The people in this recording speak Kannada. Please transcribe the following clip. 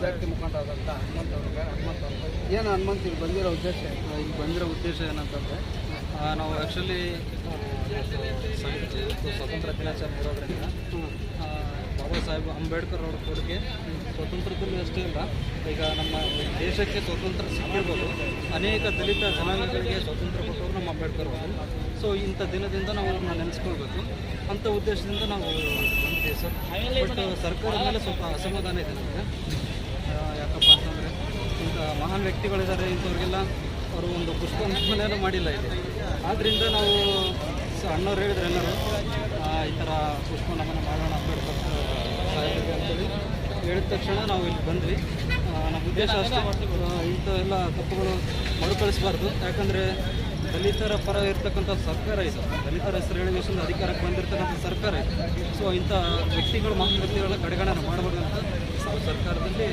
ವಿದ್ಯಾರ್ಥಿ ಮುಖಂಡರಾದಂಥ ಹನುಮಂತ ಅವ್ರಿಗೆ ಹನುಮಂತ್ ಅವ್ರಿಗೆ ಏನು ಹನುಮಂತ ಇಲ್ಲಿ ಬಂದಿರೋ ಉದ್ದೇಶ? ಇಲ್ಲಿ ಬಂದಿರೋ ಉದ್ದೇಶ ಏನಂತಂದರೆ ನಾವು ಆ್ಯಕ್ಚುಲಿ ಸ್ವತಂತ್ರ ದಿನಾಚರಣೆ ಇರೋದ್ರಿಂದ ಬಾಬಾ ಸಾಹೇಬ್ ಅಂಬೇಡ್ಕರ್ ಅವ್ರ ಕೊಡುಗೆ ಸ್ವತಂತ್ರದಲ್ಲಿ ಅಷ್ಟೇ ಇಲ್ಲ. ಈಗ ನಮ್ಮ ದೇಶಕ್ಕೆ ಸ್ವತಂತ್ರ ಸಿಕ್ಕಿರ್ಬೋದು. ಅನೇಕ ದಲಿತ ಜನಾಂಗಗಳಿಗೆ ಸ್ವತಂತ್ರ ಕೊಟ್ಟವರು ನಮ್ಮ ಅಂಬೇಡ್ಕರ್ ಅವರು. ಸೊ ಇಂಥ ದಿನದಿಂದ ನಾವು ಅವ್ರನ್ನ ನೆನೆಸ್ಕೊಳ್ಬೇಕು. ಅಂಥ ಉದ್ದೇಶದಿಂದ ನಾವು ಸರ್. ಬಟ್ ಸರ್ಕಾರದ ಮೇಲೆ ಸ್ವಲ್ಪ ಅಸಮಾಧಾನ ಇದೆ ನಮಗೆ. ಮಹಾನ್ ವ್ಯಕ್ತಿಗಳಿದ್ದಾರೆ ಇಂಥವ್ರಿಗೆಲ್ಲ ಅವರು ಒಂದು ಪುಷ್ಪನಮನ ಮಾಡಿಲ್ಲ ಇಲ್ಲಿ. ಆದ್ದರಿಂದ ನಾವು ಸೊ ಅಣ್ಣವ್ರು ಹೇಳಿದ್ರು ಎಲ್ಲರೂ ಈ ಥರ ಪುಷ್ಪ ನಮನ ಮಾಡೋಣ ಅಂಬೇಡ್ಕರ್ ಸಾಹೇಬರಿಗೆ ಅಂತೇಳಿ. ಹೇಳಿದ ತಕ್ಷಣ ನಾವು ಇಲ್ಲಿ ಬಂದ್ವಿ. ನಮ್ಮ ಉದ್ದೇಶ ಅಷ್ಟೇ. ಇಂಥ ಎಲ್ಲ ತಪ್ಪುಗಳು ಮರುಕಳಿಸಬಾರ್ದು. ಯಾಕಂದರೆ ದಲಿತರ ಪರ ಇರ್ತಕ್ಕಂಥ ಸರ್ಕಾರ ಇದು. ದಲಿತರ ಹೆಸರು ಹೇಳಿ ದೇಶದಿಂದ ಅಧಿಕಾರಕ್ಕೆ ಬಂದಿರತಕ್ಕಂಥ ಸರ್ಕಾರ ಇದು. ಸೊ ಇಂಥ ವ್ಯಕ್ತಿಗಳು, ಮಹಾನ್ ವ್ಯಕ್ತಿಗಳನ್ನ ಕಡೆಗಣನ ಮಾಡಬಾರ್ದು ಅಂತ ಸರ್ಕಾರದಲ್ಲಿ